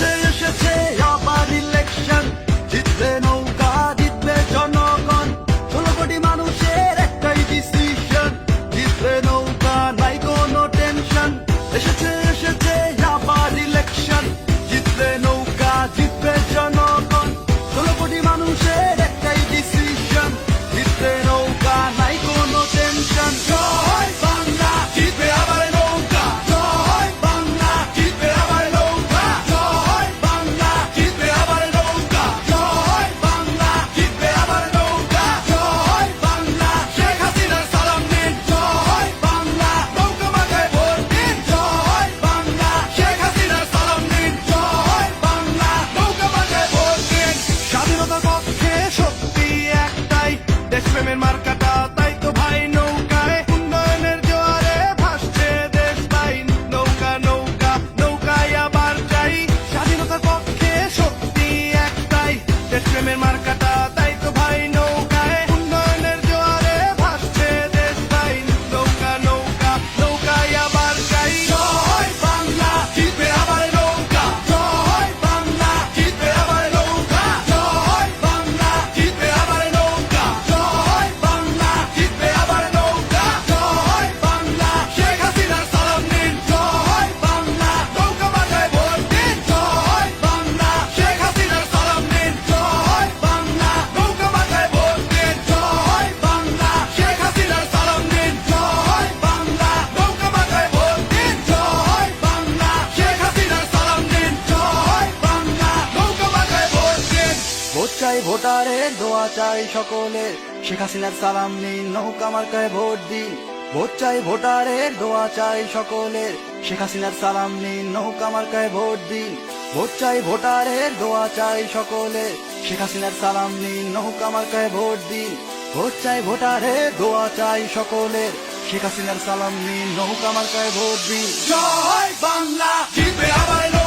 这游戏要 in my car দোয়া চাই সকলের শেখ হাসিনার সালাম নিন, নৌকা মার্কায় ভোট দিন। ভোট চাই ভোটারের দোয়া চাই সকলের শেখ হাসিনার সালাম নিন, নৌকা মার্কায় ভোট দিন। ভোট চাই ভোটারের দোয়া চাই সকলের শেখ হাসিনার সালাম নিন, নৌকা মার্কায় ভোট দিন। ভোট চাই ভোটারের দোয়া চাই সকলের শেখ হাসিনার সালাম নিন, নৌকা মার্কায় ভোট দিন। জয় বাংলা, জিতবে আবার